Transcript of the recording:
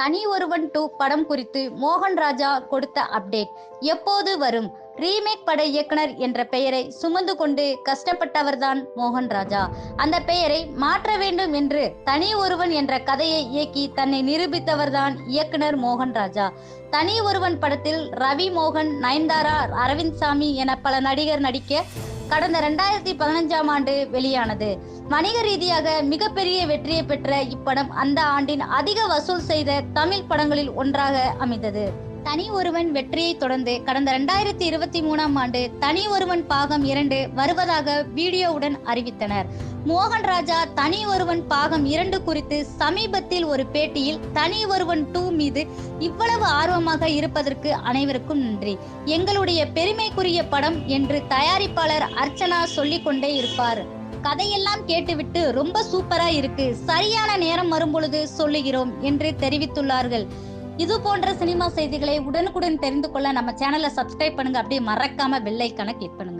தனி ஒருவன் டூ படம் குறித்து மோகன் ராஜா கொடுத்த அப்டேட் எப்போது வரும்? ரீமேக் பட இயக்குனர் என்ற பெயரை சுமந்து கொண்டு கஷ்டப்பட்டவர்தான் மோகன் ராஜா. அந்த பெயரை மாற்ற வேண்டும் என்று தனி ஒருவன் என்ற கதையை இயக்கி தன்னை நிரூபித்தவர்தான் இயக்குனர் மோகன் ராஜா. தனி ஒருவன் படத்தில் ரவி மோகன் நயன்தாரா அரவிந்த் சாமி என பல நடிகர் நடிக்க கடந்த ரெண்டாயிரத்தி பதினஞ்சாம் ஆண்டு வெளியானது. வணிக ரீதியாக மிகப்பெரிய வெற்றியை பெற்ற இப்படம் அந்த ஆண்டின் அதிக வசூல் செய்த தமிழ் படங்களில் ஒன்றாக அமைந்தது. தனி ஒருவன் வெற்றியை தொடர்ந்து கடந்த ரெண்டாயிரத்தி இருபத்தி மூணாம் ஆண்டு தனி ஒருவன் பாகம் இரண்டு வருவதாக வீடியோவுடன் அறிவித்தனர். மோகன் ராஜா தனி ஒருவன் பாகம் இரண்டு குறித்து சமீபத்தில் ஒரு பேட்டியில் தனி ஒருவன் டூ மீது இவ்வளவு ஆர்வமாக இருப்பதற்கு அனைவருக்கும் நன்றி. எங்களுடைய பெருமைக்குரிய படம் என்று தயாரிப்பாளர் அர்ச்சனா சொல்லிக் கொண்டே இருப்பார். கதையெல்லாம் கேட்டுவிட்டு ரொம்ப சூப்பரா இருக்கு. சரியான நேரம் வரும்பொழுது சொல்லுகிறோம் என்று தெரிவித்துள்ளார்கள். இது போன்ற சினிமா செய்திகளை உடனுக்குடன் தெரிந்து கொள்ள நம்ம சேனலை சப்ஸ்கிரைப் பண்ணுங்க. அப்படியே மறக்காம பெல் ஐக்கானை கிளிக் பண்ணுங்க.